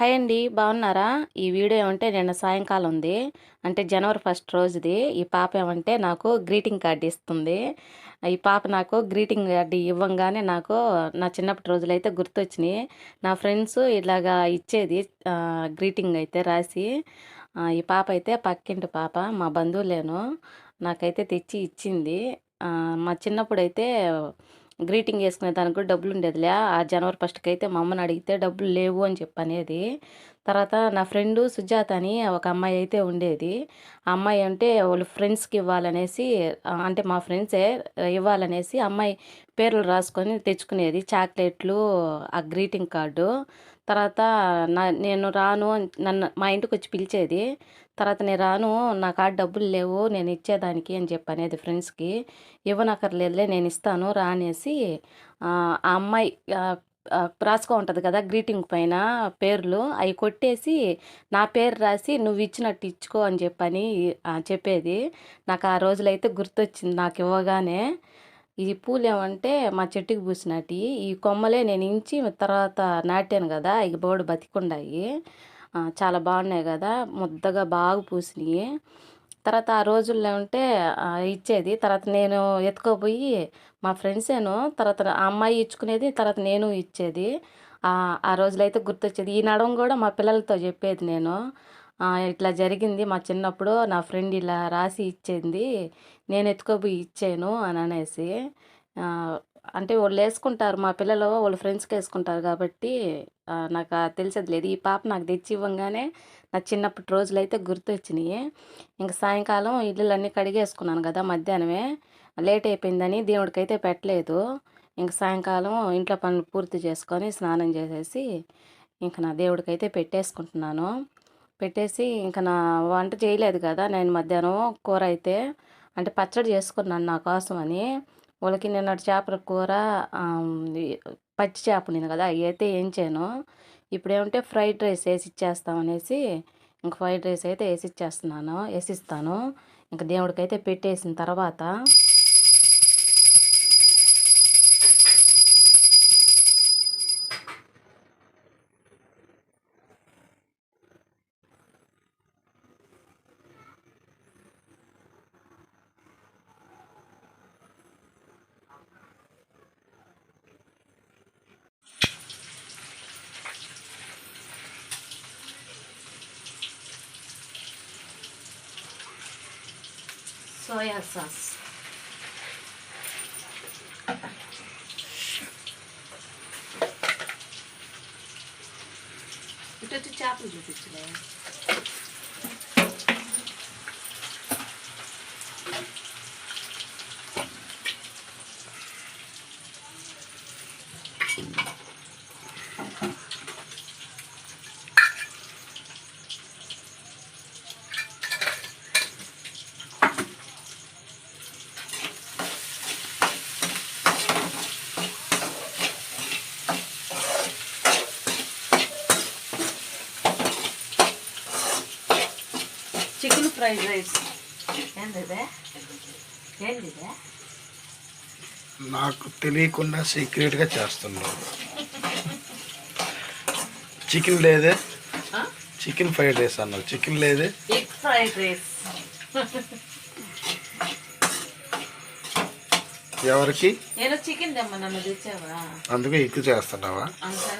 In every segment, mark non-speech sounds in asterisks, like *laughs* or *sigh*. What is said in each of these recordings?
Hi అండి బాగున్నారా? ఈ వీడియో ఏమంటే నిన్న సాయంకాలం ఉంది అంటే జనవరి ఫస్ట్ రోజుది. ఈ పాప ఏమంటే నాకు గ్రీటింగ్ కార్డు ఇస్తుంది. ఈ పాప నాకు గ్రీటింగ్ కార్డు ఇవ్వంగానే నాకు నా చిన్నప్పటి రోజులు అయితే గుర్తొచ్చినాయి. నా ఫ్రెండ్స్ ఇలాగా ఇచ్చేది గ్రీటింగ్ అయితే రాసి ఈ పాప అయితే పక్కింటి పాప మా బంధువులేను. నాకైతే తెచ్చి ఇచ్చింది. మా చిన్నప్పుడు అయితే గ్రీటింగ్ వేసుకునే దానికి కూడా డబ్బులు ఉండేదిలే. ఆ జనవరి ఫస్ట్కి అయితే మా అమ్మని అడిగితే డబ్బులు లేవు అని చెప్పనేది. తర్వాత నా ఫ్రెండు సుజాత అని ఒక అమ్మాయి అయితే ఉండేది. ఆ అమ్మాయి అంటే వాళ్ళు ఫ్రెండ్స్కి ఇవ్వాలనేసి అంటే మా ఫ్రెండ్సే ఇవ్వాలనేసి అమ్మాయి పేర్లు రాసుకొని తెచ్చుకునేది. చాక్లెట్లు ఆ గ్రీటింగ్ కార్డు. తర్వాత నా నేను రాను నన్ను మా ఇంటికి వచ్చి పిలిచేది. తర్వాత నేను రాను నా కాడ డబ్బులు లేవు నేను ఇచ్చేదానికి అని చెప్పి అనేది ఫ్రెండ్స్కి. ఇవ్వనక్కర్లేదులే నేను ఇస్తాను రా అనేసి ఆ అమ్మాయి రాసుకో ఉంటుంది కదా గ్రీటింగ్ పైన పేర్లు అవి కొట్టేసి నా పేరు రాసి నువ్వు ఇచ్చినట్టు ఇచ్చుకో అని చెప్పని చెప్పేది. నాకు ఆ రోజులైతే గుర్తొచ్చింది నాకు ఇవ్వగానే. ఈ పూలు ఏమంటే మా చెట్టుకి పూసినట్టు. ఈ కొమ్మలే నేను ఇంచి తర్వాత నాటాను కదా ఇక బోర్డు బతికుండాయి. చాలా బాగున్నాయి కదా ముద్దగా బాగా పూసినాయి. తర్వాత ఆ రోజుల్లో ఉంటే ఇచ్చేది. తర్వాత నేను ఎత్తుకోపోయి మా ఫ్రెండ్సేను తర్వాత ఆ అమ్మాయి ఇచ్చుకునేది తర్వాత నేను ఇచ్చేది. ఆ ఆ రోజులైతే గుర్తొచ్చేది. ఈ నడవం కూడా మా పిల్లలతో చెప్పేది నేను. ఇట్లా జరిగింది. మా చిన్నప్పుడు నా ఫ్రెండ్ ఇలా రాసి ఇచ్చింది. నేను ఎత్తుకోపోయి ఇచ్చాను అని అనేసి. అంటే వాళ్ళు వేసుకుంటారు. మా పిల్లలు వాళ్ళ ఫ్రెండ్స్కి వేసుకుంటారు కాబట్టి నాకు తెలిసేది లేదు. ఈ పాప నాకు తెచ్చి ఇవ్వగానే నా చిన్నప్పటి రోజులు అయితే గుర్తొచ్చినాయి. ఇంక సాయంకాలం ఇల్లులన్నీ కడిగేసుకున్నాను కదా మధ్యాహ్నమే. లేట్ అయిపోయిందని దేవుడికైతే పెట్టలేదు. ఇంక సాయంకాలం ఇంట్లో పనులు పూర్తి చేసుకొని స్నానం చేసేసి ఇంకా నా దేవుడికైతే పెట్టేసుకుంటున్నాను. పెట్టేసి ఇంకా నా వంట చేయలేదు కదా నేను మధ్యాహ్నం కూర అయితే. అంటే పచ్చడి చేసుకున్నాను నా కోసం అని. వాళ్ళకి నిన్నటి చేపల కూర పచ్చి చేప నేను కదా అయితే వేయించాను చేయను. ఇప్పుడేమంటే ఫ్రైడ్ రైస్ వేసి ఇచ్చేస్తాం అనేసి ఇంక ఫ్రైడ్ రైస్ అయితే వేసి ఇచ్చేస్తున్నాను వేసిస్తాను. ఇంక దేవుడికైతే పెట్టేసిన తర్వాత సోయా సాస్ ఇటు వచ్చి చేపలు చూపించలే చికెన్ ఫ్రైడ్ రైస్. ఏందిదే? ఏందిదే? నాకు తెలియకుండా సీక్రెట్గా చేస్తున్నావు చికెన్ లేదే. చికెన్ ఫ్రైడ్ రైస్ అన్నావు చికెన్ లేదే. ఎగ్ ఫ్రైడ్ రైస్ ఎవరికి? నేను చికెన్ తెమ్మ నన్ను తెచ్చావా? అందుకే ఎక్కువ చేస్తున్నావా?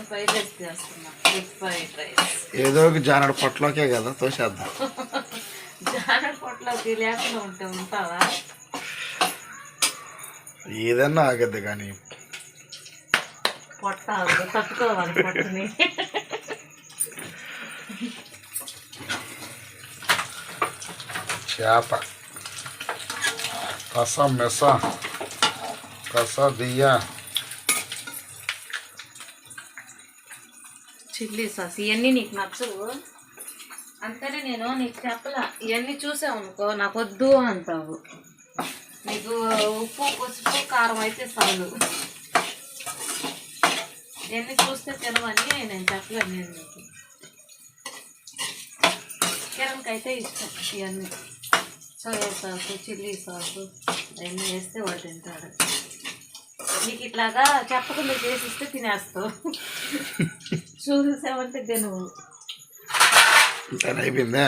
ఫ్రైడ్ రైస్ చేస్తున్నా. ఎగ్ ఫ్రైడ్ రైస్ ఏదో ఒక జానడు పొట్టలోకే కదా తోసేద్దాం. *laughs* లేకుండా ఉంటే ఉంటావా? ఏదన్నా ఆగద్దు కానీ. పొట్ట ఆగదు, తట్టుకోవాలి పొట్టని. చేప. కస మెస. కస దియ్య చిల్లీ సాస్. ఇవన్నీ నీకు నచ్చవు? అందుకనే నేను నీకు చెప్పలా. ఇవన్నీ చూసావు అనుకో నాకు వద్దు అంటావు. నీకు ఉప్పు పసుపు కారం అయితే చాలు. ఇవన్నీ చూస్తే తినవని నేను చెప్పలేను నేను నీకు. కిరణ్కి అయితే ఇష్టం ఇవన్నీ సోయా సాసు చిల్లీ సాసు అవన్నీ వేస్తే వాడు తింటాడు. నీకు ఇట్లాగా చెప్పకుండా చేసిస్తే తినేస్తావు. *laughs* చూసావంటే తినవు. ఇంత అయిపోయిందా?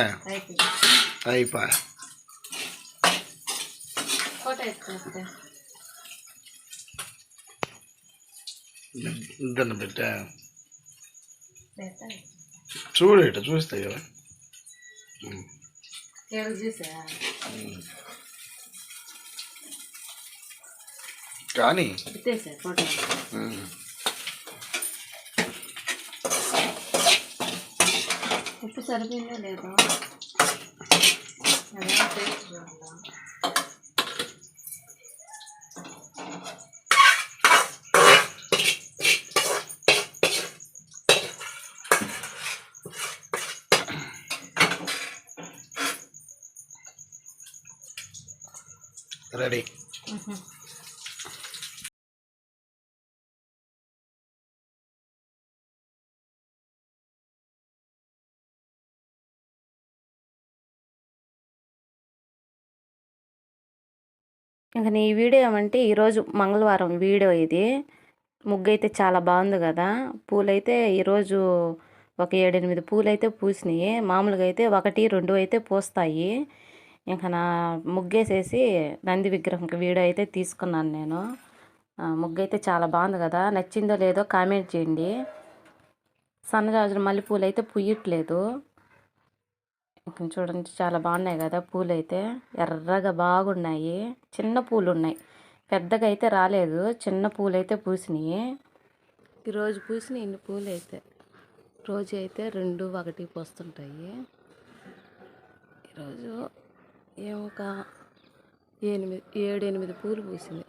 ఎత్తుకొస్తే. ఇద్దరిని పెట్టా? చూడు ఇట చూస్తాయి కదా కానీ ഉപ്പ് ചെറുതല്ലേ കേട്ടോ ടേസ്റ്റ് ഉണ്ടോ റെഡി ఇంకా నీ వీడియో ఏమంటే ఈరోజు మంగళవారం వీడియో ఇది. ముగ్గు అయితే చాలా బాగుంది కదా. పూలైతే ఈరోజు ఒక ఏడెనిమిది పూలు అయితే పూసినాయి. మామూలుగా అయితే ఒకటి రెండు అయితే పూస్తాయి. ఇంకా నా ముగ్గేసేసి నంది విగ్రహంకి వీడియో అయితే తీసుకున్నాను నేను. ముగ్గైతే చాలా బాగుంది కదా. నచ్చిందో లేదో కామెంట్ చేయండి. సన్నజాజుల మల్లెపూలు అయితే పుయ్యట్లేదు. చూడండి చాలా బాగున్నాయి కదా పూలు అయితే ఎర్రగా బాగున్నాయి. చిన్న పూలు ఉన్నాయి పెద్దగా అయితే రాలేదు. చిన్న పూలు అయితే పూసినాయి. ఈరోజు పూసిన ఇన్ని పూలు అయితే రోజు అయితే రెండు ఒకటి పోస్తుంటాయి. ఈరోజు ఏమొక ఎనిమిది ఏడు ఎనిమిది పూలు పూసింది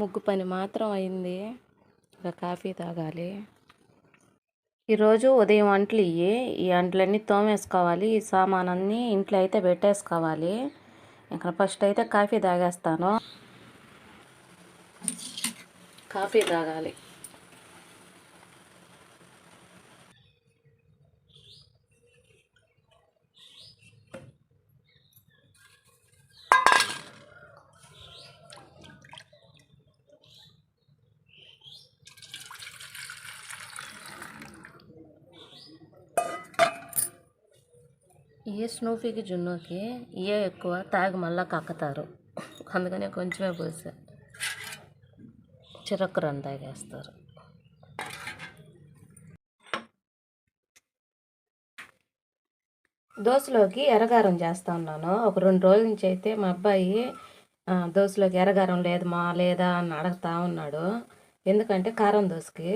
ముగ్గు పని మాత్రం అయింది. ఇంకా కాఫీ తాగాలి. ఈరోజు ఉదయం అంట్లు ఇవి ఈ అంట్లన్నీ తోమేసుకోవాలి. ఈ సామానన్నీ ఇంట్లో అయితే పెట్టేసుకోవాలి. ఇంకా ఫస్ట్ అయితే కాఫీ తాగేస్తాను. కాఫీ తాగాలి. ఏ స్నూఫీకి జున్నుకి ఏ ఎక్కువ తాగి మళ్ళా కక్కుతారు అందుకనే కొంచెమే పోసా. చిరక్కు రన్ తాగేస్తారు. దోశలోకి ఎరగారం చేస్తా ఉన్నాను. ఒక రెండు రోజుల నుంచి అయితే మా అబ్బాయి దోశలోకి ఎరగారం లేదు మా లేదా అని అడుగుతా ఉన్నాడు. ఎందుకంటే కారం దోశకి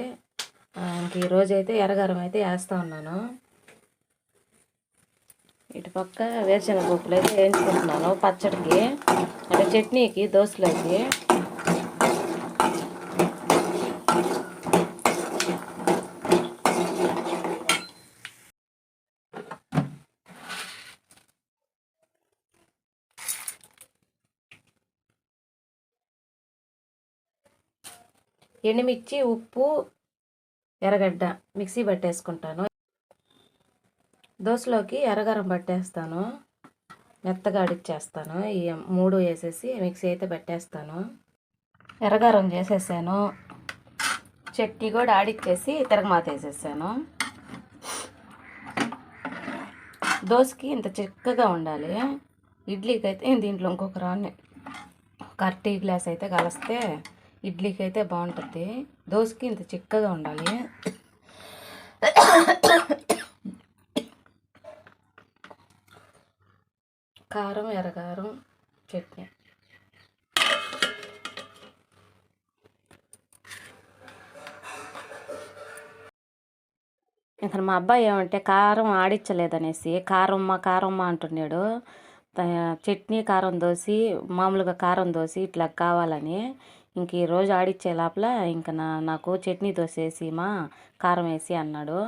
ఇంక ఈ రోజు అయితే ఎర్రగారం అయితే వేస్తా ఉన్నాను. ఇటు పక్క వేరుశనగ పప్పులు అయితే వేయించుకుంటున్నాను. పచ్చడికి అంటే చట్నీకి దోశలకి. ఎండుమిర్చి ఉప్పు ఎర్రగడ్డ మిక్సీ పట్టేసుకుంటాను. దోశలోకి ఎర్రగరం పట్టేస్తాను. మెత్తగా అడిచేస్తాను ఈ మూడు వేసేసి మిక్సీ అయితే పెట్టేస్తాను. ఎర్రగారం చేసేసాను. చట్నీ కూడా ఆడిచ్చేసి తిరగమాత వేసేసాను. దోశకి ఇంత చిక్కగా ఉండాలి. ఇడ్లీకి అయితే దీంట్లో ఇంకొక రాన్ని ఒక టీ గ్లాస్ అయితే కలిస్తే ఇడ్లీకి అయితే బాగుంటుంది. దోశకి ఇంత చిక్కగా ఉండాలి. కారం ఎర్రగారం చట్నీ. ఇంకా మా అబ్బాయి ఏమంటే కారం ఆడించలేదనేసి కారమ్మ కారమ్మ అంటున్నాడు. చట్నీ కారం దోసి మామూలుగా కారం దోసి ఇట్లా కావాలని ఇంక ఈరోజు ఆడిచ్చే లోపల ఇంకా నా నాకు చట్నీ దోశ వేసి మా కారం వేసి అన్నాడు.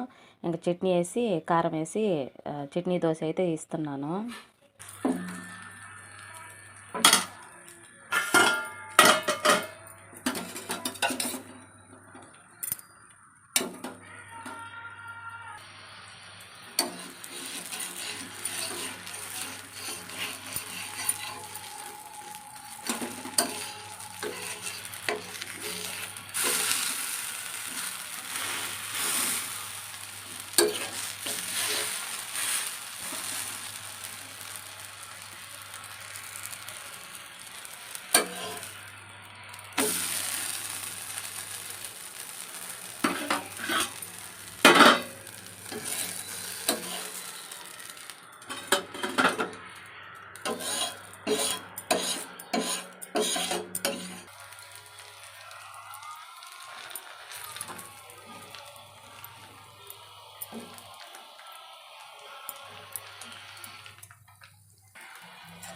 ఇంకా చట్నీ వేసి కారం వేసి చట్నీ దోశ అయితే ఇస్తున్నాను. Mm-hmm.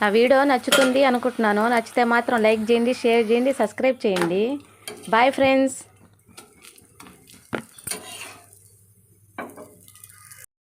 నా వీడియో నచ్చుతుంది అనుకుంటున్నాను. నచ్చితే మాత్రం లైక్ చేయండి షేర్ చేయండి సబ్స్క్రైబ్ చేయండి. Bye friends